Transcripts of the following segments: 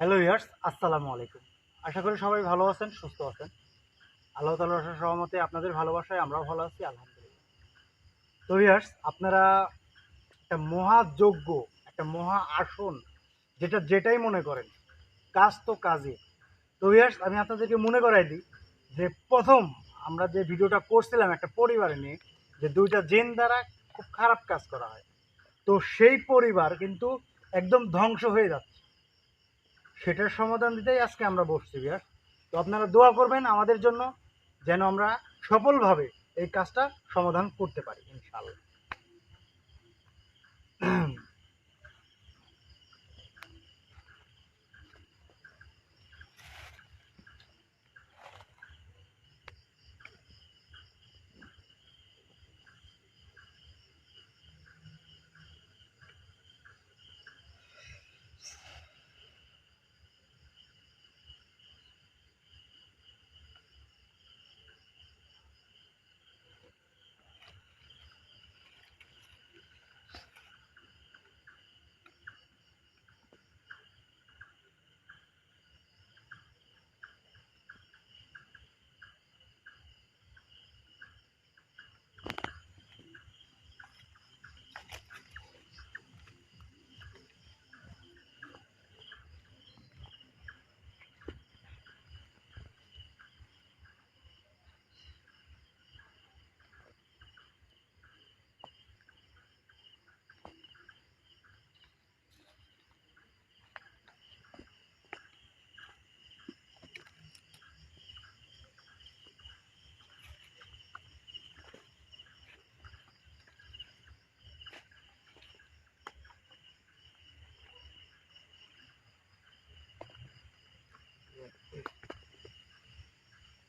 Hello years আসসালামু আলাইকুম আশা করি সবাই ভালো আছেন, সুস্থ আছেন। আল্লাহ তালার সহমতে আপনাদের ভালোবাসায় আমরাও ভালো আছি, আলহামদুলিল্লাহ। তো ইয়ার্স আপনারা একটা মহাযজ্ঞ একটা মহা আসন, যেটা যেটাই মনে করেন, কাজ তো কাজে। তো ইয়ার্স আমি আপনাদেরকে মনে করাই দিই যে প্রথম আমরা যে ভিডিওটা করছিলাম একটা পরিবারে নিয়ে, যে দুইটা জেন দ্বারা খুব খারাপ কাজ করা হয়। তো সেই পরিবার কিন্তু একদম ধ্বংস হয়ে যাচ্ছে। সেটার সমাধান দিতেই আজকে আমরা বসছি বিয়ার তো আপনারা দোয়া করবেন আমাদের জন্য যেন আমরা সফলভাবে এই কাজটা সমাধান করতে পারি, ইনশাআল্লাহ।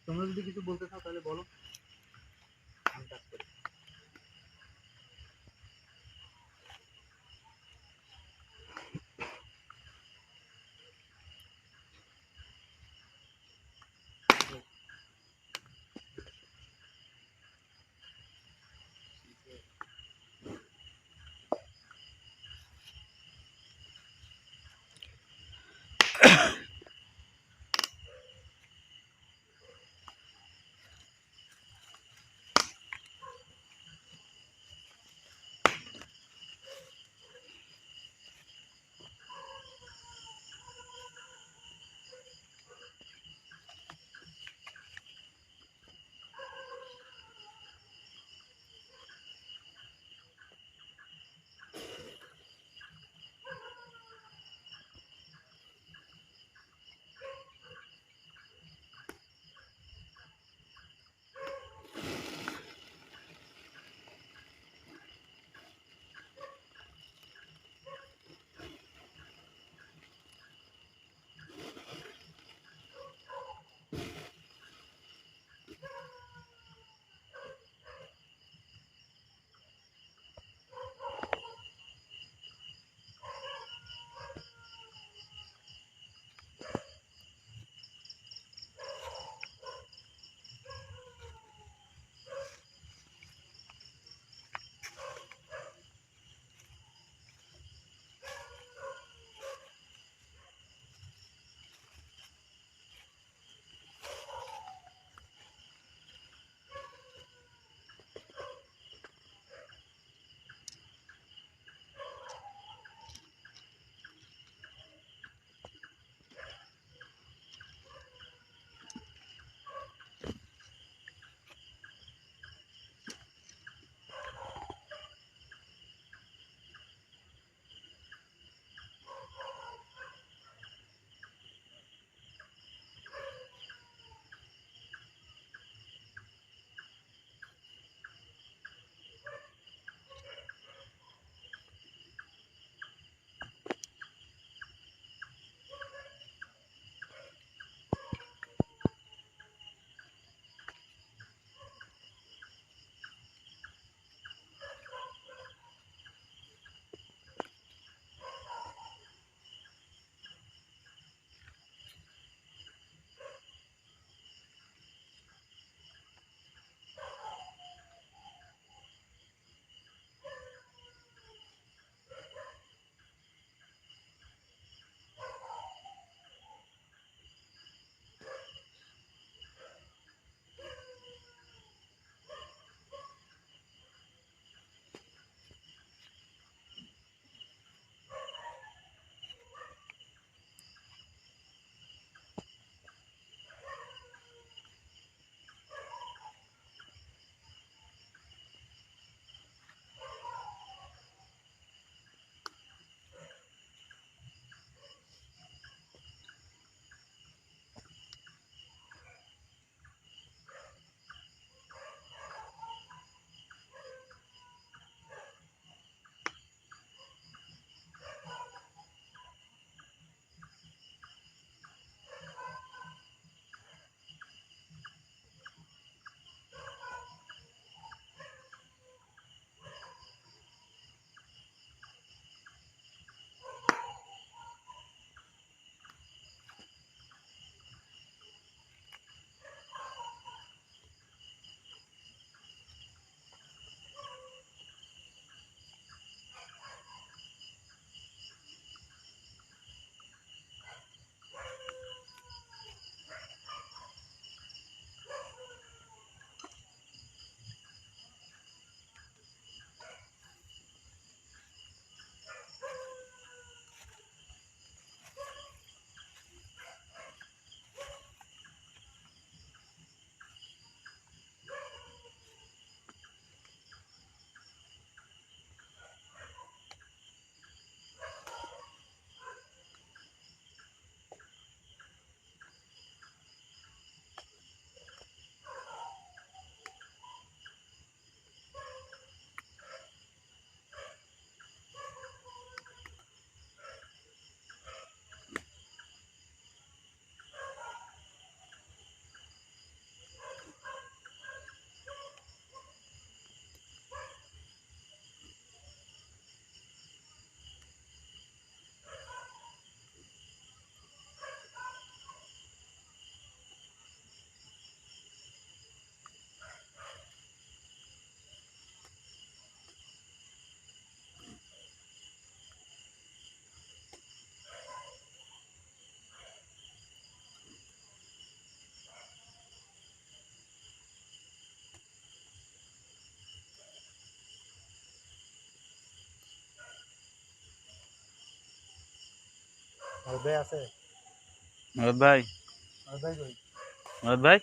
তোমরা যদি কিছু বলতে চাও তাহলে বলো। মারুদ ভাই আছে? ভাই। মারুদ ভাই কই? ভাই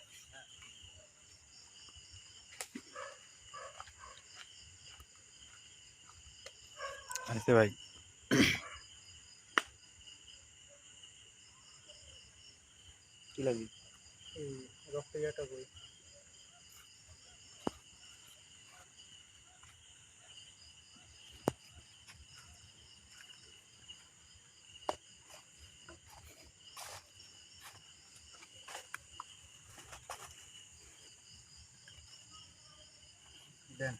কি লাগবে এই রক্ত ইয়াটা কই দেন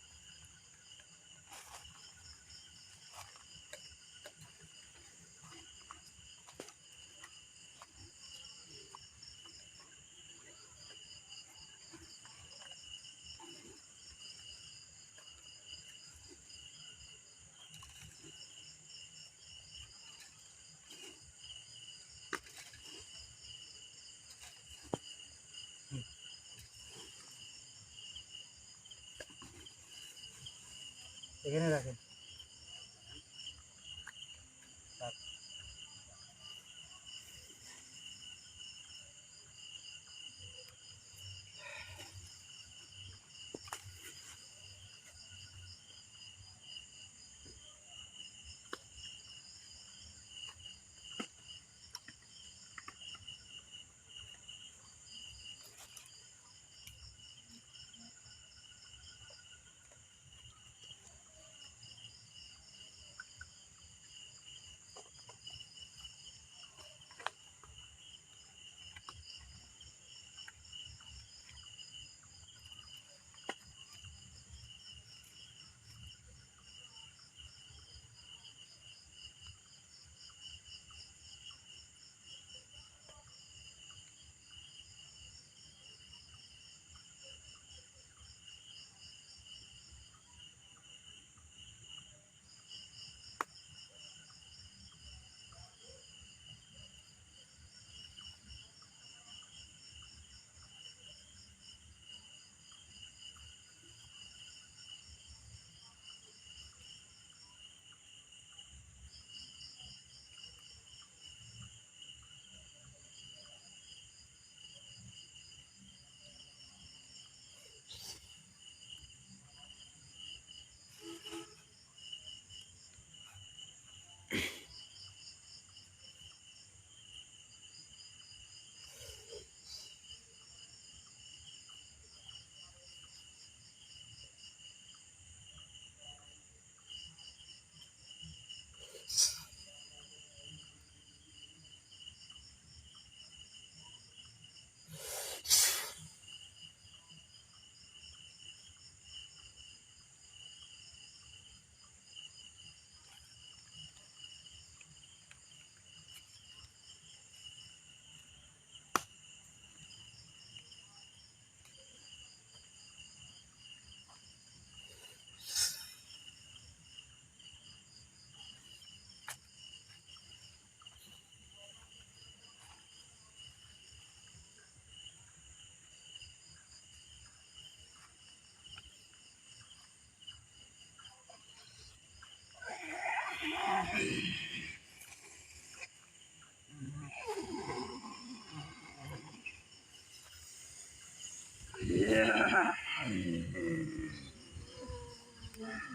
এখানে রাখেন।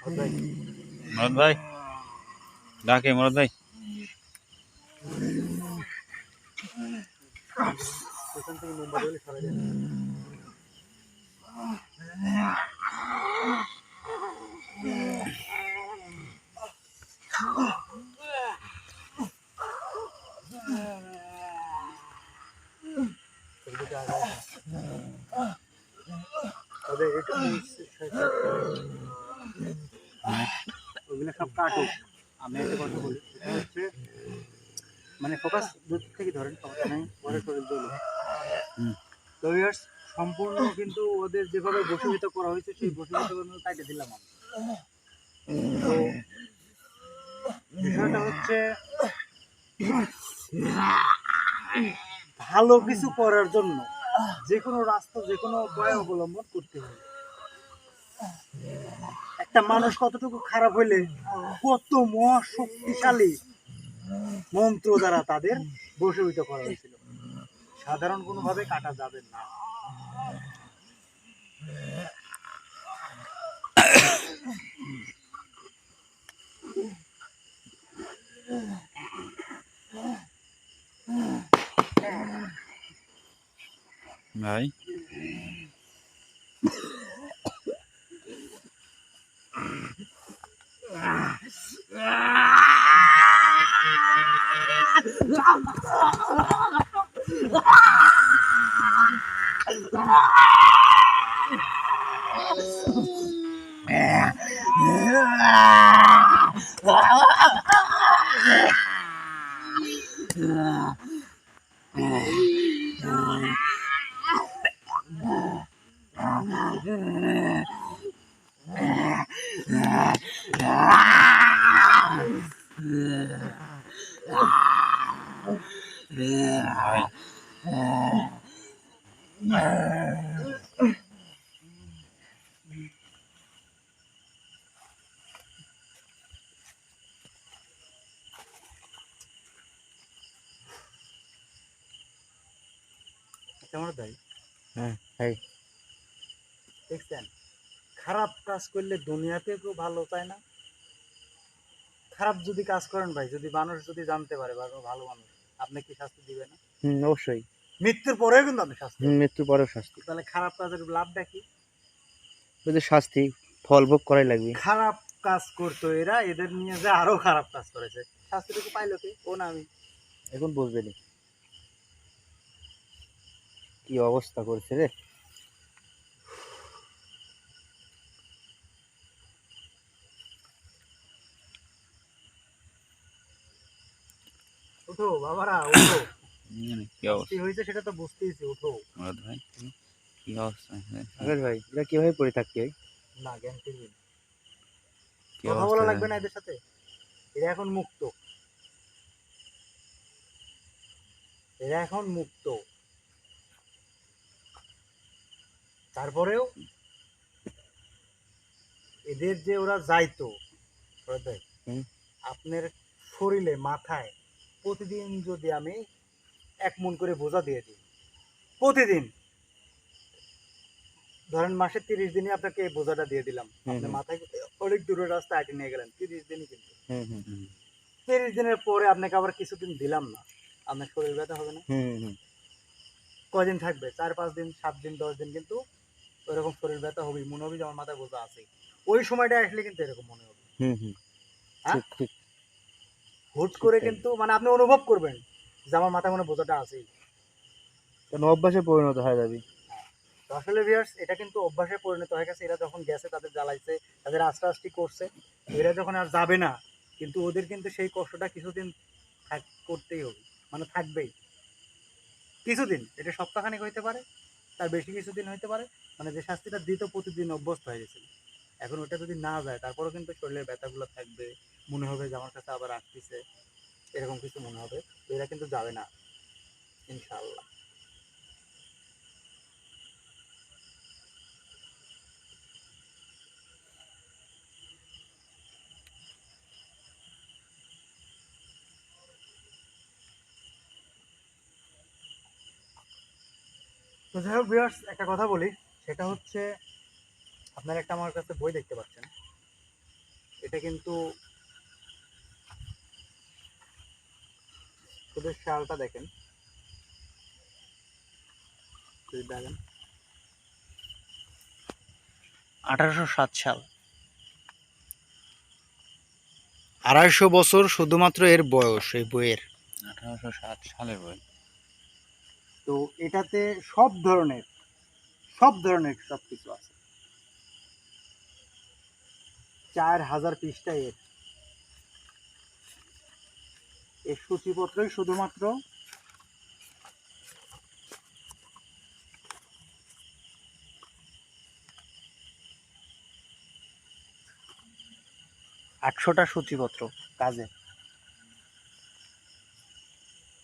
মারুদ ভাই ডাকে মরদ ভাই। এখান থেকে দেন এদিকে আগায় না। তবে এটা ওইগুলো সব কাটুক আমি একটা কথা বলি সেটা হচ্ছে মানে ফোকাস দূর থেকে ধরেন সমস্যা নেই পরে করে দিল তো viewers, সম্পূর্ণ কিন্তু ওদের যেভাবে বসীভূত করা হয়েছে সেই বসীভূত কাটে দিলাম আমি তো বিষয়টা হচ্ছে ভালো কিছু করার জন্য যে কোনো রাস্তা যে কোনো উপায় অবলম্বন করতে হবে। একটা মানুষ কতটুকু খারাপ হইলে কত মহা শক্তিশালী মন্ত্র দ্বারা তাদের বশীভূত করা হয়েছিল। সাধারণ কোনোভাবে কাটা যাবে না। ভাই। ভাই তাই হ্যাঁ দেখছেন খারাপ কাজ করলে দুনিয়াতে কেউ ভালো চায় না। খারাপ যদি কাজ করেন ভাই যদি মানুষ যদি জানতে পারে ভালো মানুষ আপনি কি শাস্তি দিবে না হুম অবশ্যই। মৃত্যুর পরেও কিন্তু আপনি শাস্তি মৃত্যুর পরেও শাস্তি। তাহলে খারাপ কাজের লাভটা কি? ওই যে শাস্তি ফল ভোগ করাই লাগবে। খারাপ কাজ করতো এরা এদের নিয়ে যে আরও খারাপ কাজ করেছে। শাস্তিটুকু পাইলো কি? ও না আমি। এখন বুঝবে নি। কি অবস্থা করছে রে? উঠো বাবারা উঠো। কি কি অবস্থা? হয়েছে সেটা তো বুঝতেইছি উঠো। মুরাদ ভাই কি অবস্থা? আকাশ ভাই এরা কীভাবে পড়ে না জ্ঞান ফিরবে না। কথা বলা লাগবে না এদের সাথে? এরা এখন মুক্ত। এরা এখন মুক্ত। তারপরেও এদের যে ওরা যাইতো। আপনার শরীরে মাথায় প্রতিদিন যদি আমি এক মন করে বোঝা দিয়ে দিই প্রতিদিন। ধরেন মাসে তিরিশ দিনে আপনাকে এই বোঝাটা দিয়ে দিলাম। মাথায় অনেক দূরের রাস্তা হাঁটে নিয়ে গেলেন তিরিশ দিনই কিন্তু। তিরিশ দিনের পরে আপনাকে আবার কিছুদিন দিলাম না। আপনার শরীর ব্যথা হবে না। হুম হুম। কয়দিন থাকবে? চার পাঁচ দিন সাত দিন দশ দিন কিন্তু ওইরকম শরীর ব্যথা হবে মনে হবে যে আমার মাথায় বোঝা আছে। ওই সময়টা আসলে কিন্তু এরকম মনে হবে। হ্যাঁ? হুট করে কিন্তু মানে আপনি অনুভব করবেন যে আমার মাথায় মনে বোঝাটা আছে কেন অভ্যাসে পরিণত হয়ে যাবে আসলে ভিউয়ার্স এটা কিন্তু অভ্যাসে পরিণত হয়ে গেছে এরা যখন গেছে তাদের জ্বালাইছে তাদের আস্তে আস্তে করছে। এরা যখন আর যাবে না কিন্তু ওদের কিন্তু সেই কষ্টটা কিছুদিন থাক করতেই হবে। মানে থাকবেই। কিছুদিন এটা সপ্তাহখানেক হইতে পারে তার বেশি কিছুদিন হইতে পারে মানে যে শাস্তিটা দিত প্রতিদিন অভ্যস্ত হয়ে গেছিল। এখন ওটা যদি না যায়, তারপরেও কিন্তু শরীরের ব্যথাগুলো থাকবে, মনে হবে যে আমার কাছে আবার আসতেছে, এরকম কিছু মনে হবে। এরা কিন্তু যাবে না, ইনশাআল্লাহ। তো যাই হোক ভিউয়ার্স একটা কথা বলি সেটা হচ্ছে আপনারা একটা আমার কাছে বই দেখতে পাচ্ছেন। এটা কিন্তু শুধু শালটা দেখেন। দেখেন। আঠারোশো সাত সাল। আড়াইশো বছর শুধুমাত্র এর বয়স এই বইয়ের। আঠারোশো সাত সালের বই। তো এটাতে সব ধরনের সব ধরনের সব কিছু আছে। চার হাজার পৃষ্ঠা এর। এর সূচিপত্রই শুধুমাত্র আটশোটা সূচিপত্র কাজে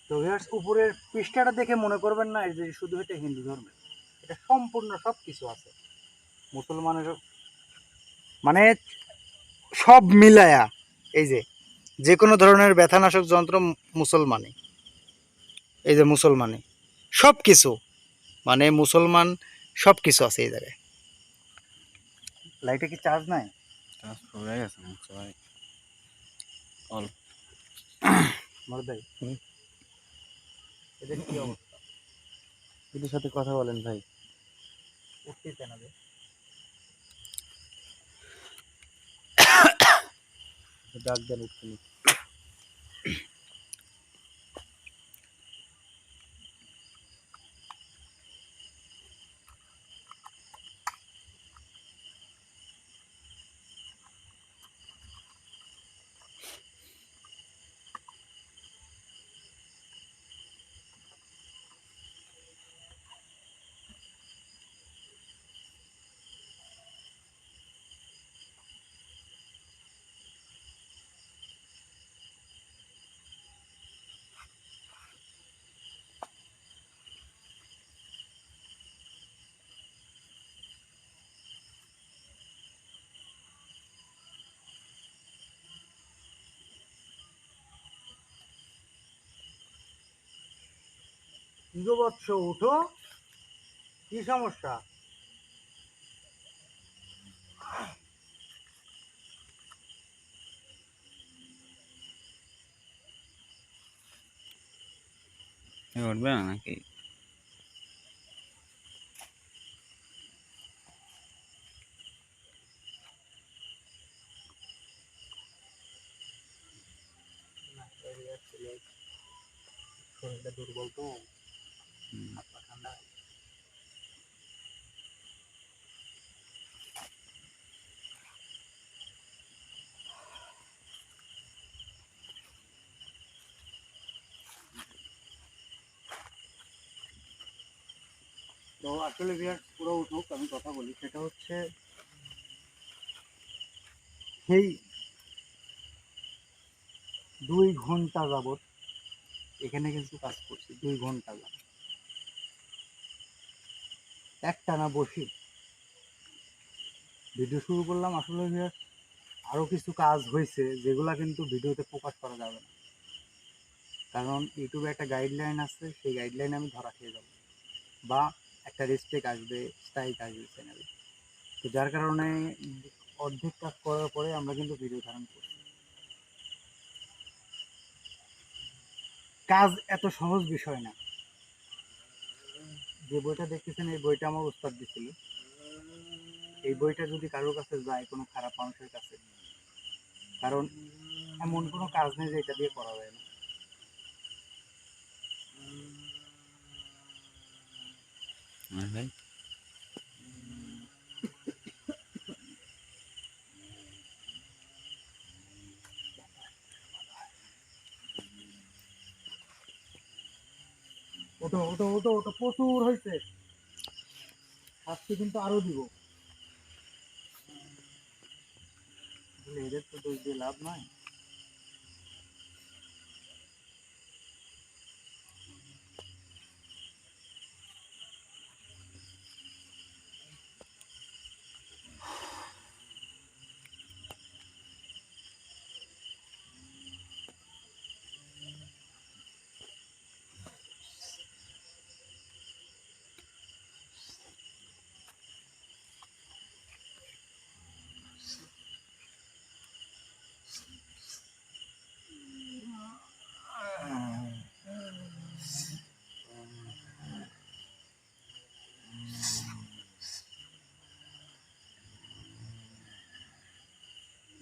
তো ভিউয়ার্স উপরের পৃষ্ঠাটা দেখে মনে করবেন না যে শুধু এটা হিন্দু ধর্মের এটা সম্পূর্ণ সব কিছু আছে। মুসলমানের মানে সব মিলায়া এই যে যে কোনো ধরনের ব্যথানাশক যন্ত্র মুসলমানে এই যে মুসলমানে সব কিছু মানে মুসলমান সব কিছু আছে এই জায়গায়। লাইটে কি চার্জ নাই? চার্জ পড়ে গেছে মনে হচ্ছে ভাই মরদাই হুম। এদের কি অবস্থা? এদের সাথে কথা বলেন ভাই। উঠতেছে না ডাক দেন উঠছেন কি বৎস উঠো কি সমস্যা? উঠবে না নাকি শরীরটা দুর্বল তো হুম। হাত পা ঠান্ডা তো আসলে বিরাট পুরো উঠুক আমি কথা বলি, সেটা হচ্ছে সেই দুই ঘণ্টা যাবত এখানে কিন্তু কাজ করছি, দুই ঘণ্টা যাবত একটানা বসি ভিডিও শুরু করলাম, আসলে বিরাট আরও কিছু কাজ হয়েছে যেগুলা কিন্তু ভিডিওতে প্রকাশ করা যাবে না। কারণ ইউটিউবে একটা গাইডলাইন আছে, সেই গাইডলাইনে আমি ধরা খেয়ে যাব। বা একটা রেস্টেক আসবে স্ট্রাইক আসবে চ্যানেলে তো যার কারণে অর্ধেক কাজ করার পরে আমরা কিন্তু ভিডিও ধারণ করছি কাজ এত সহজ বিষয় না। যে বইটা দেখতেছেন, এই বইটা আমার উস্তাদ দিছিল। এই বইটা যদি কারোর কাছে যায়, কোনো খারাপ মানুষের কাছে, কারণ এমন কোনো কাজ নেই যে এটা দিয়ে করা যায় না। ভাই ওটো ওটো ওটো ওটো প্রচুর হয়েছে। শাস্তি কিন্তু আরও দিব। এদের তো দোষ দিয়ে লাভ নাই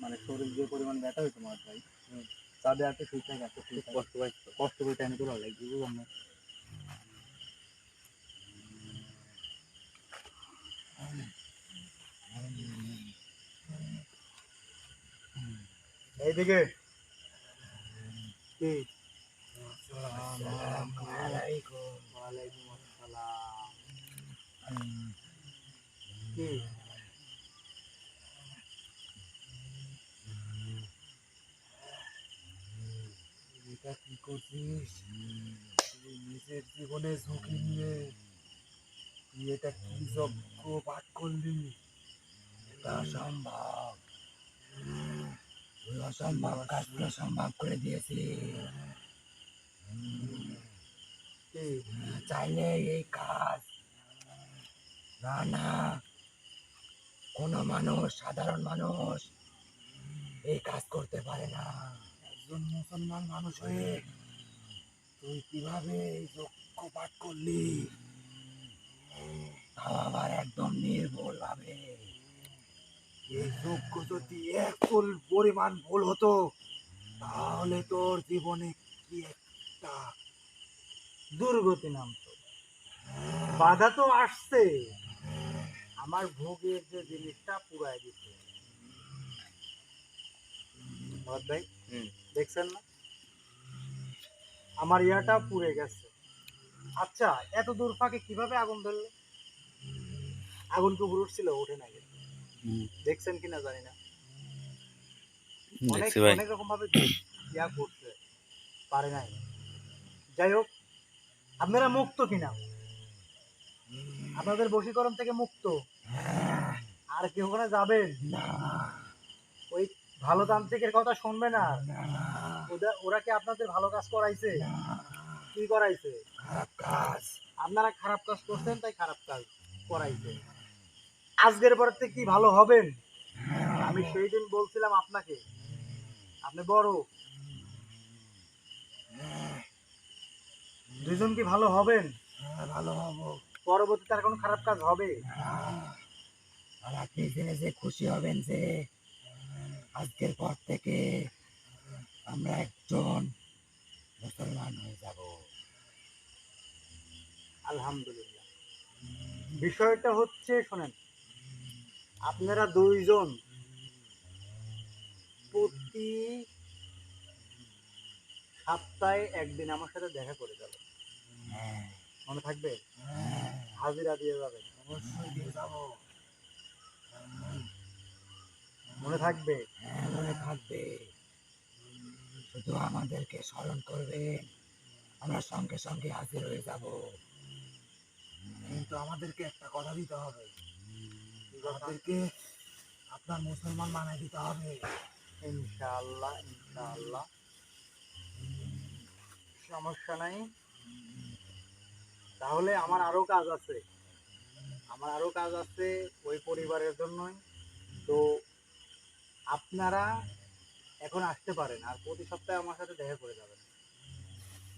মানে শরীর যে পরিমাণ ব্যথা হয়েছে আমার ভাই তাদের সুই থাকে এত কষ্ট পাই কষ্ট করে টাইম তোলা লাগবে বুঝলাম না। এইদিকে। কি? ওয়ালাইকুম আসসালাম। কি? এটা কি করছিস? তুই নিজের জীবনে ঝুঁকি নিয়ে তুই এটা কি যজ্ঞ পাঠ করলি? এটা সম্ভব তুই অসম্ভব কাজগুলো সম্ভব করে দিয়েছি কি চাইলে এই কাজ। না না। কোনো মানুষ, সাধারণ মানুষ এই কাজ করতে পারে না। একজন মুসলমান মানুষ হয়ে তুই কীভাবে এই যজ্ঞ পাঠ করলি? আবার একদম নির্ভুল ভাবে। এই যজ্ঞ যদি এক পরিমাণ ভুল হতো তাহলে তোর জীবনে কি একটা দুর্গতি নামতো। বাধা তো আসছে। আমার ভোগের যে জিনিসটা পুরাই ভরত ভাই। দেখছেন না? আমার ইয়াটা পুড়ে গেছে। আচ্ছা এত দূর ফাঁকে কীভাবে আগুন ধরলো? আগুন কি উপরে উঠছিল ওঠে না। দেখছেন কিনা জানি না। অনেক অনেক রকম ভাবে ইয়া করছে। পারে নাই। যাই হোক আপনারা মুক্ত কিনা? আপনাদের বশীকরণ থেকে মুক্ত? আর কি ওখানে যাবেন? ওই ভালো তান্ত্রিকের কথা শুনবে না। ওদের ওরা কি আপনাদের ভালো কাজ করাইছে? কি করাইছে? খারাপ কাজ। আপনারা খারাপ কাজ করছেন তাই খারাপ কাজ করাইছে। আজকের পর থেকে কি ভালো হবেন? আমি সেই দিন বলছিলাম আপনাকে। আপনি বড়। দুজন কি ভালো হবেন? হ্যাঁ, ভালো হব। পরবর্তীতে আর কোনো খারাপ কাজ হবে? হ্যাঁ। আর আপনি জেনে যে খুশি হবেন যে আজকের পর থেকে আমরা একজন মুসলমান হয়ে যাব। আলহামদুলিল্লাহ। বিষয়টা হচ্ছে শোনেন আপনারা দুইজন প্রতি সপ্তাহে একদিন আমার সাথে দেখা করে যাবে হ্যাঁ। মনে থাকবে? হ্যাঁ। হাজিরা দিয়ে যাবেন। অবশ্যই দিয়ে যাব। মনে থাকবে? হ্যাঁ মনে থাকবে। শুধু আমাদেরকে স্মরণ করবেন। আমরা সঙ্গে সঙ্গে হাজির হয়ে যাব। কিন্তু আমাদেরকে একটা কথা দিতে হবে। আমাদেরকে আপনার মুসলমান মানায় দিতে হবে। ইনশাআল্লাহ ইনশাআল্লাহ। সমস্যা নাই। তাহলে আমার আরও কাজ আছে। আমার আরও কাজ আছে ওই পরিবারের জন্যই। তো আপনারা এখন আসতে পারেন আর প্রতি সপ্তাহে আমার সাথে দেখা করে যাবেন।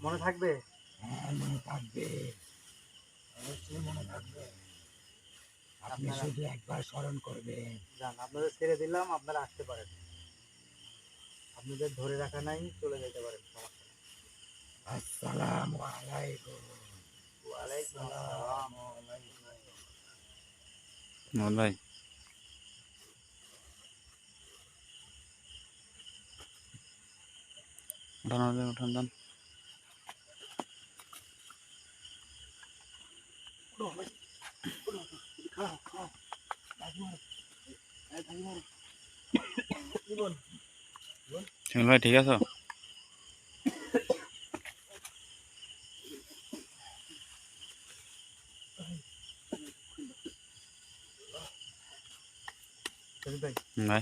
মনে থাকবে? হ্যাঁ মনে থাকবে। অবশ্যই মনে থাকবে। আপনি আপনারা- শুধু একবার স্মরণ করবেন। যান আপনাদের ছেড়ে দিলাম আপনারা আসতে পারেন। আপনাদের ধরে রাখা নাই চলে যেতে পারেন সমস্যা নেই। আসসালামু আলাইকুম। ওয়ালাইকুম আসসালাম। মোহন ভাই উঠান উঠান উঠান দেন ভাই ঠিক আছো? ভাই।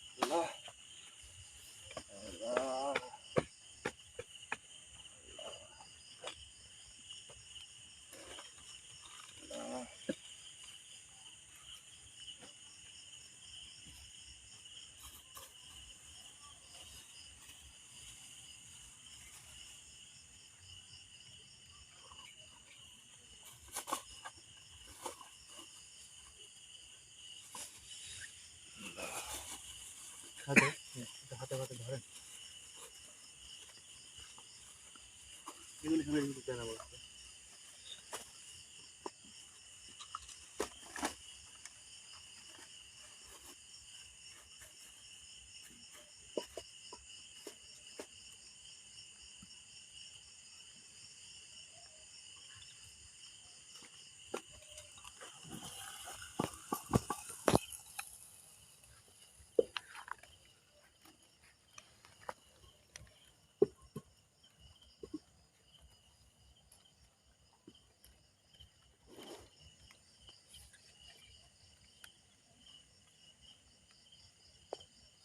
এগুলি শুনে কিন্তু কেনা বলছে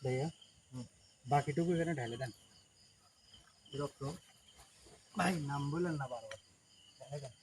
ভাইয়া বাকিটুকু এখানে ঢেলে দেন। এরকম ভাই নাম বললেন না বারবার। ঢেলে দেন